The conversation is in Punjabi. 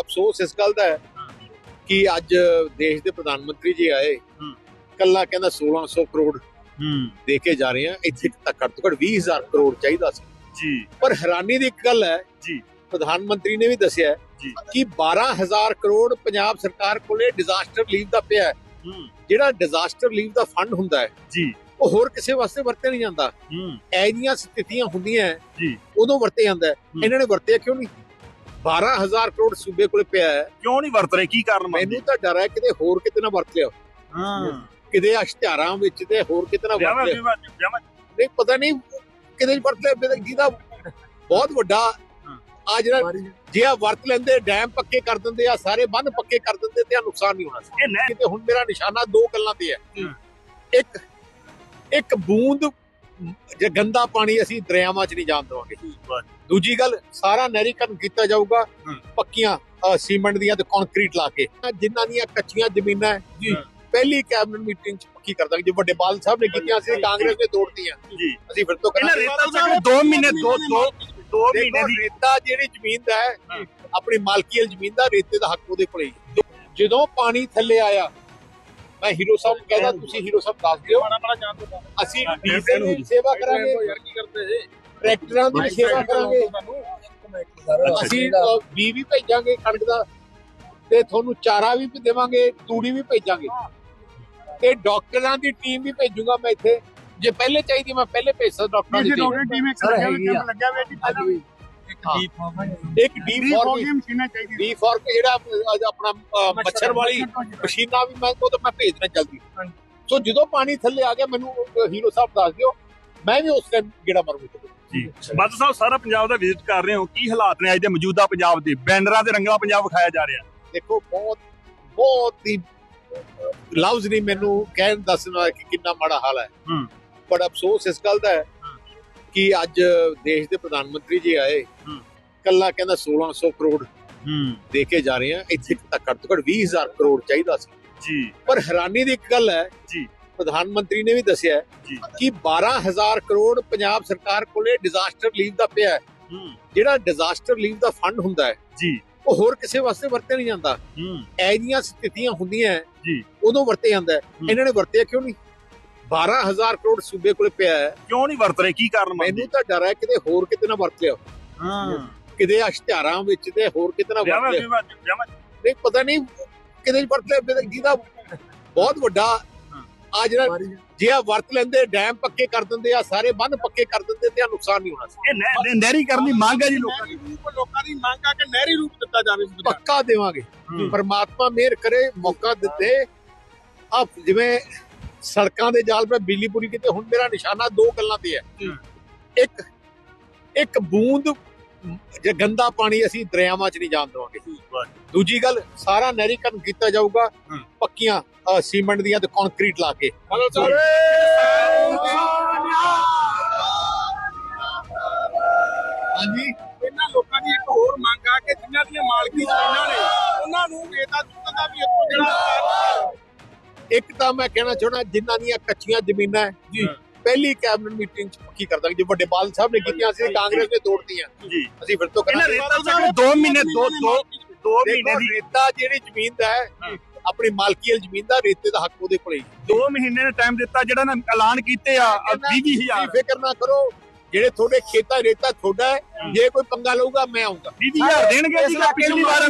ਅਫਸੋਸ ਇਸ ਗੱਲ ਦਾ ਹੈ ਕਿ ਅੱਜ ਦੇਸ਼ ਦੇ ਪ੍ਰਧਾਨ ਮੰਤਰੀ ਜੀ ਆਏ। ਕੱਲਾ ਕਹਿੰਦਾ 1600 ਕਰੋੜ ਦੇ ਕੇ ਜਾ ਰਹੇ ਆ ਇੱਥੇ ਤੱਕ ਘੱਟ ਤੋਂ ਘੱਟ 20000 ਕਰੋੜ ਚਾਹੀਦਾ ਸੀ। ਜੀ। ਪਰ ਹੈਰਾਨੀ ਦੀ ਇੱਕ ਗੱਲ ਹੈ ਜੀ। ਪ੍ਰਧਾਨ ਮੰਤਰੀ ਨੇ ਵੀ ਦੱਸਿਆ। ਕਿ 12000 ਕਰੋੜ ਪੰਜਾਬ ਸਰਕਾਰ ਕੋਲੇ ਡਿਜ਼ਾਸਟਰ ਲੀਵ ਦਾ ਪਿਆ ਹੈ। ਜਿਹੜਾ ਡਿਜ਼ਾਸਟਰ ਲੀਵ ਦਾ ਫੰਡ ਹੁੰਦਾ ਹੈ ਜੀ। ਉਹ ਹੋਰ ਕਿਸੇ ਵਾਸਤੇ ਵਰਤਿਆ ਨਹੀਂ ਜਾਂਦਾ। ਹੂੰ। ਐਜੀਆਂ ਸਥਿਤੀਆਂ ਹੁੰਦੀਆਂ ਜੀ। ਉਦੋਂ ਵਰਤਿਆ ਜਾਂਦਾ। ਇਹਨਾਂ ਨੇ ਵਰਤਿਆ ਕਿਉਂ ਨਹੀਂ? 12000 ਕਰੋੜ ਸੂਬੇ ਕੋਲੇ ਪਿਆ ਹੈ। ਕਿਉਂ ਨਹੀਂ ਵਰਤ ਰਹੇ? ਕੀ ਕਾਰਨ ਮੰਨਦੇ ਮੈਨੂੰ ਤਾਂ ਡਰ ਹੈ ਕਿਤੇ ਹੋਰ ਕਿਤੇ ਨਾ ਵਰਤ ਲਿਓ ਹਾਂ। ਕਿਤੇ ਅਸ਼ਤਿਆਰਾਂ ਵਿੱਚ ਤੇ ਹੋਰ ਕਿਤੇ ਨਾ ਵਰਤ ਵਿਆਹਾਂ ਨਹੀਂ ਪਤਾ ਨਹੀਂ ਕਿਤੇ ਵਰਤ ਲਿਆ ਜਿਹਦਾ ਬਹੁਤ ਵੱਡਾ। ਆ ਜਿਹੜਾ ਜੇ। ਆ ਵਰਤ ਲੈਂਦੇ ਡੈਮ ਪੱਕੇ ਕਰ ਦਿੰਦੇ ਆ ਸਾਰੇ ਬੰਨ ਪੱਕੇ ਕਰ ਦਿੰਦੇ ਤੇ ਆ ਨੁਕਸਾਨ ਨਹੀਂ ਹੋਣਾ। ਸੀ ਕਿਤੇ ਹੁਣ ਮੇਰਾ ਨਿਸ਼ਾਨਾ ਦੋ ਗੱਲਾਂ ਤੇ ਹੈ। ਹਾਂ। ਇੱਕ ਇੱਕ ਬੂੰਦ ਜੇ ਗੰਦਾ ਪਾਣੀ ਅਸੀਂ ਦਰਿਆਵਾਂ 'ਚ ਨਹੀਂ ਜਾਣ ਦੇਵਾਂਗੇ ਦੂਜੀ ਗੱਲ ਸਾਰਾ ਨਹਿਰੀਕਰਨ ਕੀਤਾ ਜਾਊਗਾ। ਪੱਕੀਆਂ ਸੀਮੈਂਟ ਦੀਆਂ ਤੇ ਕੰਕਰੀਟ ਲਾ ਕੇ ਜਿਨ੍ਹਾਂ ਦੀਆਂ ਕੱਚੀਆਂ ਜ਼ਮੀਨਾਂ ਜੀ। ਪਹਿਲੀ ਕੈਬਨਿਟ ਮੀਟਿੰਗ 'ਚ ਪੱਕੀ ਕਰ ਦਾਂਗੇ ਜੋ ਵੱਡੇ ਬਾਲ ਸਾਹਿਬ ਨੇ ਕੀਤੀਆਂ ਸੀ ਕਾਂਗਰਸ ਨੇ ਤੋੜਤੀਆਂ ਜੀ ਅਸੀਂ ਫਿਰ ਤੋਂ ਕਰਾਂਗੇ ਰੇਤਾ ਚੱਕ 2 ਮਹੀਨੇ 2 2 2 ਮਹੀਨੇ ਦੀ ਰੇਤਾ ਜਿਹੜੀ ਜ਼ਮੀਨ ਦਾ ਹੈ। ਆਪਣੀ ਮਾਲਕੀਅਲ ਜ਼ਮੀਨ ਦਾ ਰੇਤੇ ਦਾ ਹੱਕ ਉਹਦੇ ਕੋਲੇ ਹੈ। ਜਦੋਂ ਪਾਣੀ ਥੱਲੇ ਆਇਆ ਮੈਂ ਹੀਰੋ ਸਾਹਿਬ ਨੂੰ ਕਹਿੰਦਾ ਤੁਸੀਂ ਹੀਰੋ ਸਾਹਿਬ ਦੱਸ ਦਿਓ। ਅਸੀਂ ਡੀਜ਼ਲ ਦੀ ਸੇਵਾ ਕਰਾਂਗੇ। ਟਰੈਕਟਰਾਂ ਦੀ ਸੇਵਾ ਕਰਾਂਗੇ। ਅਸੀਂ ਬੀ ਵੀ ਭੇਜਾਂਗੇ ਕਣਕ ਦਾ ਤੇ ਤੁਹਾਨੂੰ ਚਾਰਾ ਵੀ ਦੇਵਾਂਗੇ ਤੂੜੀ ਵੀ ਭੇਜਾਂਗੇ। ਤੇ ਡਾਕਟਰਾਂ ਦੀ ਟੀਮ ਵੀ ਭੇਜੂਗਾ ਮੈਂ ਇੱਥੇ। ਜੇ ਪਹਿਲੇ ਚਾਹੀਦੀ ਮੈਂ ਪਹਿਲੇ ਭੇਜ ਸਕਦਾ ਡਾਕਟਰਾਂ ਦੀ ਟੀਮ। ਸਰ, ਹੈਗੀ ਆ। ਲੱਗਿਆ ਹੋਇਆ ਜੀ ਪਹਿਲਾਂ ਵੀ ਇੱਕ ਡੀ ਫਾਰ ਮਸ਼ੀਨਾਂ ਚਾਹੀਦੀਆਂ ਡੀ ਫਾਰ ਜਿਹੜਾ ਆਪਣਾ ਅ, ਮੱਛਰ ਵਾਲੀ ਮਸ਼ੀਨਾਂ ਵੀ ਮੈਂ ਉਹ ਤਾਂ ਮੈਂ ਭੇਜਣਾ ਜਲਦੀ। ਸੋ ਜਦੋਂ ਪਾਣੀ ਥੱਲੇ ਆ ਗਿਆ ਮੈਨੂੰ ਅ, ਹੀਰੋ ਸਾਹਿਬ ਦੱਸ ਦਿਓ ਮੈਂ ਵੀ ਉਸ ਟਾਈਮ ਗੇੜਾ ਮਾਰੂੰਗਾ ਜੀ। ਬਾਦਲ ਸਾਹਿਬ ਸਾਰਾ ਪੰਜਾਬ ਦਾ ਵਿਜ਼ਿਟ ਕਰ ਰਹੇ ਹੋ। ਕੀ ਹਾਲਾਤ ਨੇ ਅੱਜ ਦੇ ਮੌਜੂਦਾ ਪੰਜਾਬ ਦੇ? ਬੈਨਰਾਂ ਦੇ ਰੰਗਲਾ ਪੰਜਾਬ ਵਿਖਾਇਆ ਜਾ ਰਿਹਾ। ਦੇਖੋ ਬਹੁਤ ਬਹੁਤ ਹੀ ਲਫ਼ਜ਼ ਨਹੀਂ ਮੈਨੂੰ ਕਹਿਣ ਦੱਸਣਾ ਕਿ ਕਿੰਨਾ ਮਾੜਾ ਹਾਲ ਹੈ। ਹੂੰ। ਪਰ ਅਫਸੋਸ ਇਸ ਗੱਲ ਦਾ ਹੈ ਕਿ ਅੱਜ ਦੇਸ਼ ਦੇ ਪ੍ਰਧਾਨ ਮੰਤਰੀ ਜੀ ਆਏ। ਕੱਲਾ ਕਹਿੰਦਾ 1600 ਕਰੋੜ ਦੇ ਕੇ ਜਾ ਰਹੇ ਆ ਇੱਥੇ ਤੱਕ ਘੱਟ ਤੋਂ ਘੱਟ 20000 ਕਰੋੜ ਚਾਹੀਦਾ ਸੀ। ਜੀ। ਪਰ ਹੈਰਾਨੀ ਦੀ ਇੱਕ ਗੱਲ ਹੈ ਜੀ। ਪ੍ਰਧਾਨ ਮੰਤਰੀ ਨੇ ਵੀ ਦੱਸਿਆ ਕਿ 12000 ਕਰੋੜ ਪੰਜਾਬ ਸਰਕਾਰ ਕੋਲੇ ਡਿਜ਼ਾਸਟਰ ਲੀਵ ਦਾ ਪਿਆ ਹੈ। ਜਿਹੜਾ ਡਿਜ਼ਾਸਟਰ ਲੀਵ ਦਾ ਫੰਡ ਹੁੰਦਾ ਹੈ ਜੀ। ਉਹ ਹੋਰ ਕਿਸੇ ਵਾਸਤੇ ਵਰਤਿਆ ਨਹੀਂ ਜਾਂਦਾ। ਹੂੰ। ਐਜੀਆਂ ਸਥਿਤੀਆਂ ਹੁੰਦੀਆਂ ਜੀ। ਉਦੋਂ ਵਰਤਿਆ ਜਾਂਦਾ। ਇਹਨਾਂ ਨੇ ਵਰਤਿਆ ਕਿਉਂ ਨਹੀਂ? 12000 ਕਰੋੜ ਸੂਬੇ ਕੋਲੇ ਪਿਆ ਹੈ। ਕਿਉਂ ਨਹੀਂ ਵਰਤ ਰਹੇ? ਕੀ ਕਾਰਨ ਮੈਨੂੰ ਤਾਂ ਡਰ ਹੈ ਕਿਤੇ ਹੋਰ ਕਿਤੇ ਨਾ ਵਰਤ ਲਿਓ ਹਾਂ। ਕਿਤੇ ਅਸ਼ਤਿਆਰਾਂ ਵਿੱਚ ਤੇ ਹੋਰ ਕਿਤੇ ਨਾ ਵਰਤ ਲਿਓ ਨਹੀਂ ਪਤਾ ਨਹੀਂ ਕਿਤੇ ਵਰਤ ਲਿਆ ਜਿਹਦਾ ਬਹੁਤ ਵੱਡਾ ਆ ਜਿਹੜਾ ਜੇ ਆ ਵਰਤ ਲੈਂਦੇ ਡੈਮ ਪੱਕੇ ਕਰ ਦਿੰਦੇ ਆ ਸਾਰੇ ਬੰਨ ਪੱਕੇ ਕਰ ਦਿੰਦੇ ਤੇ ਆ ਨੁਕਸਾਨ ਨਹੀਂ ਹੋਣਾ ਸੀ। ਇਹ ਨਹਿ- ਨਹਿਰੀ ਕਰਨ ਦੀ ਮੰਗ ਹੈ ਜੀ ਲੋਕਾਂ ਦੀ। ਲੋਕਾਂ ਦੀ ਮੰਗ ਆ ਕਿ ਨਹਿਰੀ ਰੂਪ ਦਿੱਤਾ ਜਾਵੇ ਪੱਕਾ ਦੇਵਾਂਗੇ। ਪਰਮਾਤਮਾ ਮਿਹਰ ਕਰੇ ਮੌਕਾ ਦਿੱਤੇ। ਆ ਜਿਵੇਂ ਸੜਕਾਂ ਦੇ ਜਾਲ 'ਤੇ ਬਿਜਲੀ ਪੂਰੀ ਕਿਤੇ ਹੁਣ ਮੇਰਾ ਨਿਸ਼ਾਨਾ ਦੋ ਗੱਲਾਂ ਤੇ ਹੈ। ਇੱਕ ਇੱਕ ਬੂੰਦ ਜੇ ਗੰਦਾ ਪਾਣੀ ਅਸੀਂ ਦਰਿਆਵਾਂ 'ਚ ਨਹੀਂ ਜਾਣ ਦੇਵਾਂਗੇ। ਦੂਜੀ ਗੱਲ ਸਾਰਾ ਨਹਿਰੀਕਰਨ ਕੀਤਾ ਜਾਊਗਾ। ਪੱਕੀਆਂ ਸੀਮੈਂਟ ਦੀਆਂ ਤੇ ਕੰਕਰੀਟ ਲਾ ਕੇ। ਹਾਂਜੀ। ਇਹਨਾਂ ਲੋਕਾਂ ਦੀ ਇੱਕ ਹੋਰ ਮੰਗ ਆ ਕਿ ਜਿਨ੍ਹਾਂ ਦੀਆਂ ਮਾਲਕੀ ਜ਼ਮੀਨਾਂ ਨੇ ਉਹਨਾਂ ਨੂੰ ਵੇਦਾ ਦਿੱਤਾ ਦਾ ਵੀ ਇੱਥੋਂ ਜਿਹੜਾ ਇੱਕ ਤਾਂ ਮੈਂ ਕਹਿਣਾ ਚਾਹਣਾ ਜਿਨ੍ਹਾਂ ਦੀਆਂ ਕੱਚੀਆਂ ਜ਼ਮੀਨਾਂ ਹੈ, ਜੀ ਪਹਿਲੀ ਕੈਬਨਿਟ ਮੀਟਿੰਗ 'ਚ ਪੱਕੀ ਕਰ ਦਾਂਗੇ ਜੋ ਵੱਡੇ ਬਾਲ ਸਾਹਿਬ ਨੇ ਕੀਤੀਆਂ ਸੀ ਕਾਂਗਰਸ ਨੇ ਤੋੜਤੀਆਂ। ਜੀ। ਅਸੀਂ ਫਿਰ ਤੋਂ ਕਰਾਂਗੇ। 2 ਮਹੀਨੇ 2 2 2 ਮਹੀਨੇ ਦੀ ਰੇਤਾ ਜਿਹੜੀ ਜ਼ਮੀਨ ਦਾ ਹੈ ਆਪਣੀ ਮਾਲਕੀਅਲ ਜ਼ਮੀਨ ਦਾ ਰੇਤੇ ਦਾ ਹੱਕ ਉਹਦੇ ਕੋਲੇ। 2 ਮਹੀਨੇ ਦਾ ਟਾਈਮ ਦਿੱਤਾ ਜਿਹੜਾ ਨਾ ਐਲਾਨ ਕੀਤੇ ਆ 20 ਤੁਸੀਂ 20000 ਫਿਕਰ ਨਾ ਕਰੋ ਜਿਹੜੇ ਤੁਹਾਡੇ ਖੇਤਾਂ ਰੇਤਾ ਤੁਹਾਡਾ ਹੈ ਜੇ ਕੋਈ ਪੰਗਾ ਲਊਗਾ ਮੈਂ ਆਉਂਗਾ 20000 ਦੇਣਗੇ ਜੀ ਪਿਛਲੀ ਵਾਰ